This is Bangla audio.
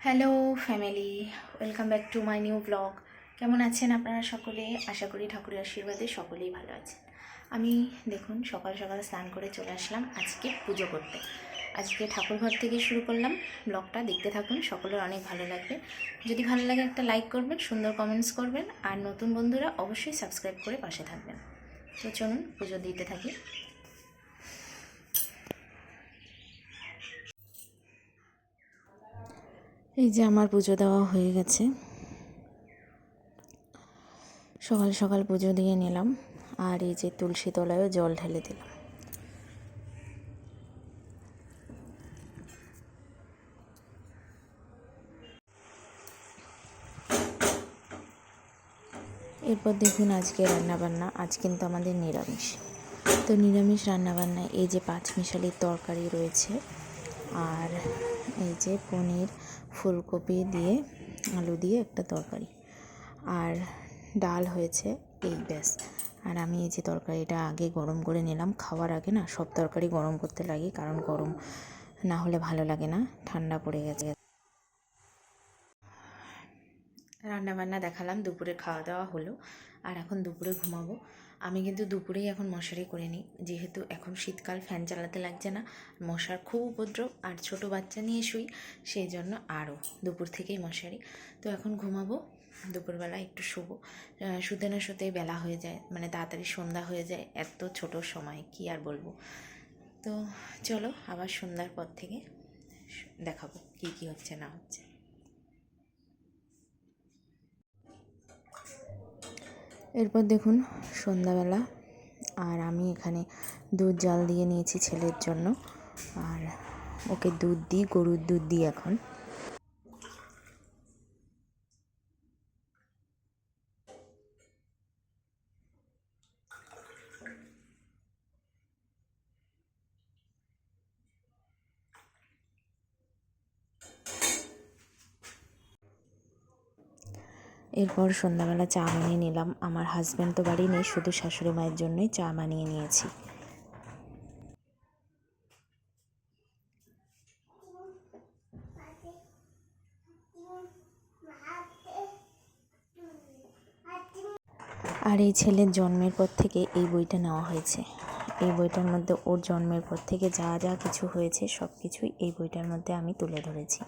Hello family, welcome back to my new blog. কেমন আছেন আপনারা সকলে? আশা করি ঠাকুরের আশীর্বাদে সকলেই ভালো আছেন। আমি, দেখুন, সকাল সকাল স্নান করে চলে আসলাম আজকে পুজো করতে। আজকে ঠাকুরঘর থেকে শুরু করলাম ব্লগটা। দেখতে থাকুন, সকলের অনেক ভালো লাগবে। যদি ভালো লাগে একটা লাইক করবেন, সুন্দর কমেন্টস করবেন, আর নতুন বন্ধুরা অবশ্যই সাবস্ক্রাইব করে পাশে থাকবেন। তো চলুন পুজো দিতে থাকি। এই যে আমার পুজো দেওয়া হয়ে গেছে। সকাল সকাল পুজো দিয়ে নিলাম আর এই যে তুলসী তলায়ও জল ঢেলে দিলাম। এরপর দেখুন আজকে রান্নাবান্না, আজ কিন্তু আমাদের নিরামিষ। তো নিরামিষ রান্নাবান্নায় এই যে পাঁচমিশালির তরকারি রয়েছে আর এই যে পনির ফুলকপি দিয়ে, আলু দিয়ে একটা তরকারি। আর ডাল হয়েছে, এই ব্যাস। আর আমি এই যে তরকারিটা আগে গরম করে নিলাম, খাওয়ার আগে না সব তরকারি গরম করতে লাগে, কারণ গরম না হলে ভালো লাগে না, ঠান্ডা পড়ে গেছে। রান্না বান্না দেখালাম, দুপুরে খাওয়া দাওয়া হলো, আর এখন দুপুরে ঘুমাবো। আমি কিন্তু দুপুরেই এখন মশারি করে নিই। যেহেতু এখন শীতকাল, ফ্যান চালাতে লাগছে না, মশার খুব উপদ্রব আর ছোট বাচ্চা নিয়ে শুই সেই জন্য আরও দুপুর থেকেই মশারি। তো এখন ঘুমাবো, দুপুরবেলা একটু শুবো। শুতে না শুতেই বেলা হয়ে যায় মানে তাড়াতাড়ি সন্ধ্যা হয়ে যায়, এত ছোট সময়, কি আর বলব? তো চলো আবার সন্ধ্যার পর থেকে দেখাবো কি কি হচ্ছে, না হচ্ছে। এরপর দেখুন সন্ধ্যাবেলা, আর আমি এখানে দুধ জাল দিয়ে নিয়েছি ছেলের জন্য, আর ওকে দুধ দিই, গরুর দুধ দিই এখন। এরপর সন্ধ্যাবেলা চা বানিয়ে নিলাম। আমার হাজব্যান্ড তো বাড়ি নেই, শুধু শাশুড়ি মায়ের জন্যই চা বানিয়ে নিয়েছি। আর এই ছেলের জন্মের পর থেকে এই বইটা নেওয়া হয়েছে। এই বইটার মধ্যে ওর জন্মের পর থেকে যা যা কিছু হয়েছে সব কিছুই এই বইটার মধ্যে আমি তুলে ধরেছি।